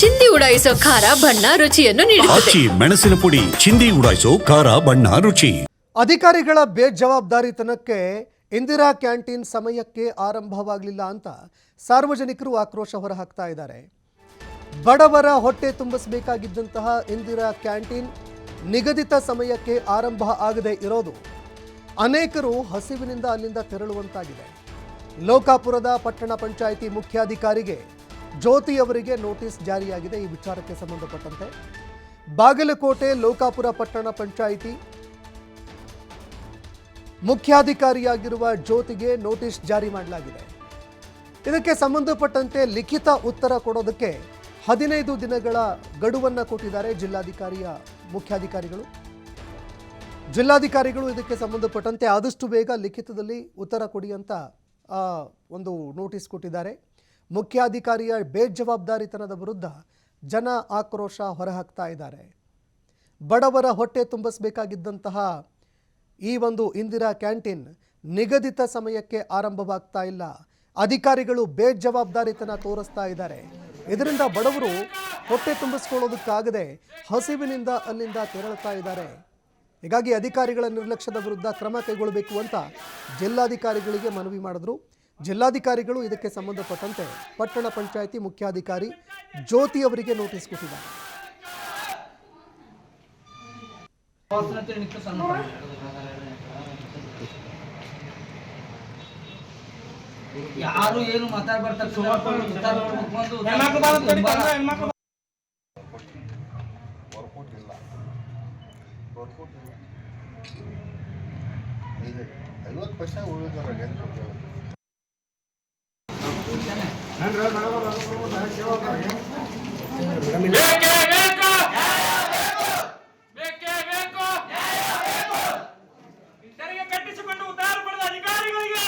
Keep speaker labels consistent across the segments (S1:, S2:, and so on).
S1: ಚಿಂದಿ ಉಡಾಯಿಸೋ ಖಾರ ಬಣ್ಣ ರುಚಿಯನ್ನು ನೀಡುತ್ತದೆ.
S2: ಆಚಿ ಮೆಣಸಿನ ಪುಡಿ ಚಿಂದಿ ಉಡಾಯಿಸೋ ಖಾರ ಬಣ್ಣ ರುಚಿ.
S3: ಅಧಿಕಾರಿಗಳ ಬೇಜವಾಬ್ದಾರಿತನಕ್ಕೆ ಇಂದಿರಾ ಕ್ಯಾಂಟೀನ್ ಸಮಯಕ್ಕೆ ಆರಂಭವಾಗಲಿಲ್ಲ ಅಂತ ಸಾರ್ವಜನಿಕರು ಆಕ್ರೋಶ ಹೊರಹಾಕ್ತಾ ಇದ್ದಾರೆ. ಬಡವರ ಹೊಟ್ಟೆ ತುಂಬಿಸಬೇಕಾಗಿದ್ದಂತಹ ಇಂದಿರಾ ಕ್ಯಾಂಟೀನ್ ನಿಗದಿತ ಸಮಯಕ್ಕೆ ಆರಂಭ ಆಗದೆ ಇರೋದು ಅನೇಕರು ಹಸಿವಿನಿಂದ ಅಲ್ಲಿಂದ ತೆರಳುವಂತಾಗಿದೆ. ಲೋಕಾಪುರದ ಪಟ್ಟಣ ಪಂಚಾಯಿತಿ ಮುಖ್ಯಾಧಿಕಾರಿಗೆ ಜ್ಯೋತಿ ಅವರಿಗೆ ನೋಟಿಸ್ ಜಾರಿಯಾಗಿದೆ. ಈ ವಿಚಾರಕ್ಕೆ ಸಂಬಂಧಪಟ್ಟಂತೆ ಬಾಗಲಕೋಟೆ ಲೋಕಾಪುರ ಪಟ್ಟಣ ಪಂಚಾಯಿತಿ ಮುಖ್ಯಾಧಿಕಾರಿಯಾಗಿರುವ ಜ್ಯೋತಿಗೆ ನೋಟಿಸ್ ಜಾರಿ ಮಾಡಲಾಗಿದೆ. ಇದಕ್ಕೆ ಸಂಬಂಧಪಟ್ಟಂತೆ ಲಿಖಿತ ಉತ್ತರ ಕೊಡೋದಕ್ಕೆ ಹದಿನೈದು ದಿನಗಳ ಗಡುವನ್ನು ಕೊಟ್ಟಿದ್ದಾರೆ ಜಿಲ್ಲಾಧಿಕಾರಿಯ ಮುಖ್ಯಾಧಿಕಾರಿಗಳು. ಜಿಲ್ಲಾಧಿಕಾರಿಗಳು ಇದಕ್ಕೆ ಸಂಬಂಧಪಟ್ಟಂತೆ ಆದಷ್ಟು ಬೇಗ ಲಿಖಿತದಲ್ಲಿ ಉತ್ತರ ಕೊಡಿ ಅಂತ ಒಂದು ನೋಟಿಸ್ ಕೊಟ್ಟಿದ್ದಾರೆ. ಮುಖ್ಯಾಧಿಕಾರಿಯ ಬೇಜವಾಬ್ದಾರಿತನದ ವಿರುದ್ಧ ಜನ ಆಕ್ರೋಶ ಹೊರಹಾಕ್ತಾ ಇದ್ದಾರೆ. ಬಡವರ ಹೊಟ್ಟೆ ತುಂಬಿಸಬೇಕಾಗಿದ್ದಂತಹ ಈ ಒಂದು ಇಂದಿರಾ ಕ್ಯಾಂಟೀನ್ ನಿಗದಿತ ಸಮಯಕ್ಕೆ ಆರಂಭವಾಗ್ತಾ ಇಲ್ಲ. ಅಧಿಕಾರಿಗಳು ಬೇಜವಾಬ್ದಾರಿತನ ತೋರಿಸ್ತಾ ಇದ್ದಾರೆ. ಇದರಿಂದ ಬಡವರು ಹೊಟ್ಟೆ ತುಂಬಿಸ್ಕೊಳ್ಳೋದಕ್ಕಾಗದೆ ಹಸಿವಿನಿಂದ ಅಲ್ಲಿಂದ ತೆರಳುತ್ತಾ ಇದ್ದಾರೆ. ಹೀಗಾಗಿ ಅಧಿಕಾರಿಗಳ ನಿರ್ಲಕ್ಷ್ಯದ ವಿರುದ್ಧ ಕ್ರಮ ಕೈಗೊಳ್ಳಬೇಕು ಅಂತ ಜಿಲ್ಲಾಧಿಕಾರಿಗಳಿಗೆ ಮನವಿ ಮಾಡಿದ್ರು. ಜಿಲ್ಲಾಧಿಕಾರಿಗಳು ಇದಕ್ಕೆ ಸಂಬಂಧಪಟ್ಟಂತೆ ಪಟ್ಟಣ ಪಂಚಾಯಿತಿ ಮುಖ್ಯಾಧಿಕಾರಿ ಜ್ಯೋತಿ ಅವರಿಗೆ ನೋಟಿಸ್ ಕೊಟ್ಟಿದ್ದಾರೆ.
S4: ಯಾರು ಏನು
S5: ಮಾತಾಡ್ಬಾರ್ದು ಐವತ್ತು ಪರ್ಸೆಂಟ್ ಉಳಿದಾರೆ
S6: ತೆರಿಗೆ ಕಟ್ಟಿಸಿಕೊಂಡು ಉದ್ಧಾರ ಪಡೆದ ಅಧಿಕಾರಿಗಳಿಗೆ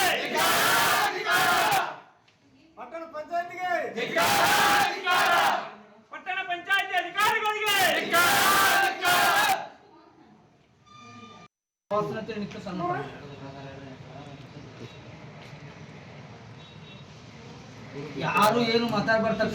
S6: ಪಟ್ಟಣ ಪಂಚಾಯತಿಗೆ ಪಟ್ಟಣ ಪಂಚಾಯತಿ ಅಧಿಕಾರಿಗಳಿಗೆ.
S4: ಯಾರು ಏನು ಮಾತಾಡ್ಬಾರ್ದು